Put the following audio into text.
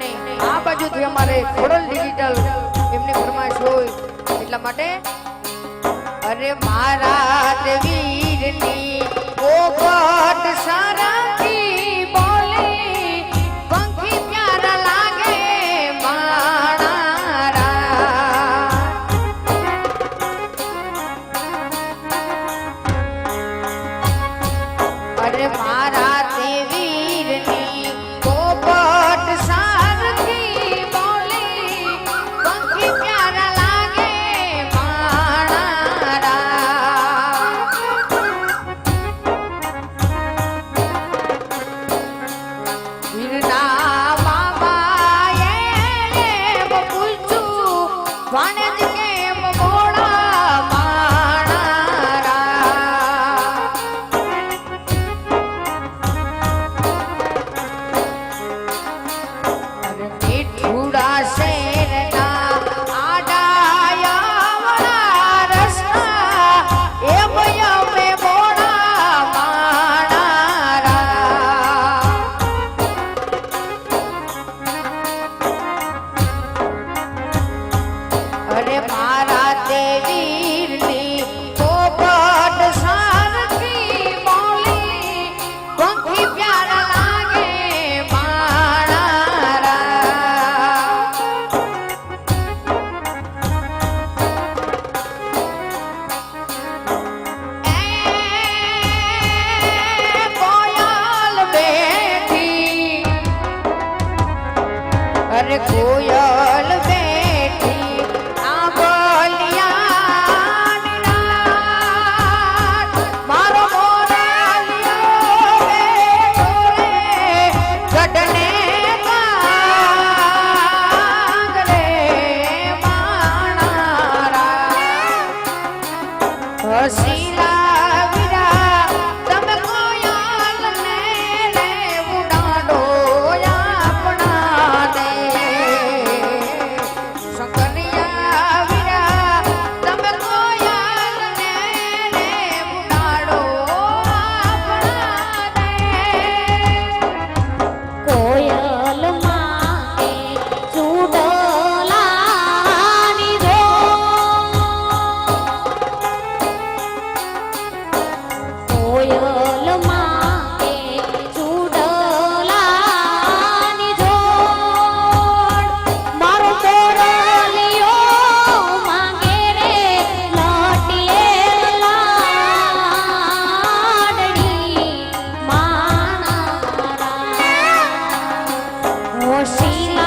અને આ બાજુથી અમારે ખોડલ ડિજિટલ એમની ફરમાઈશ હોય, એટલા માટે અરે મારા વીરની પોપટ સારા assim. see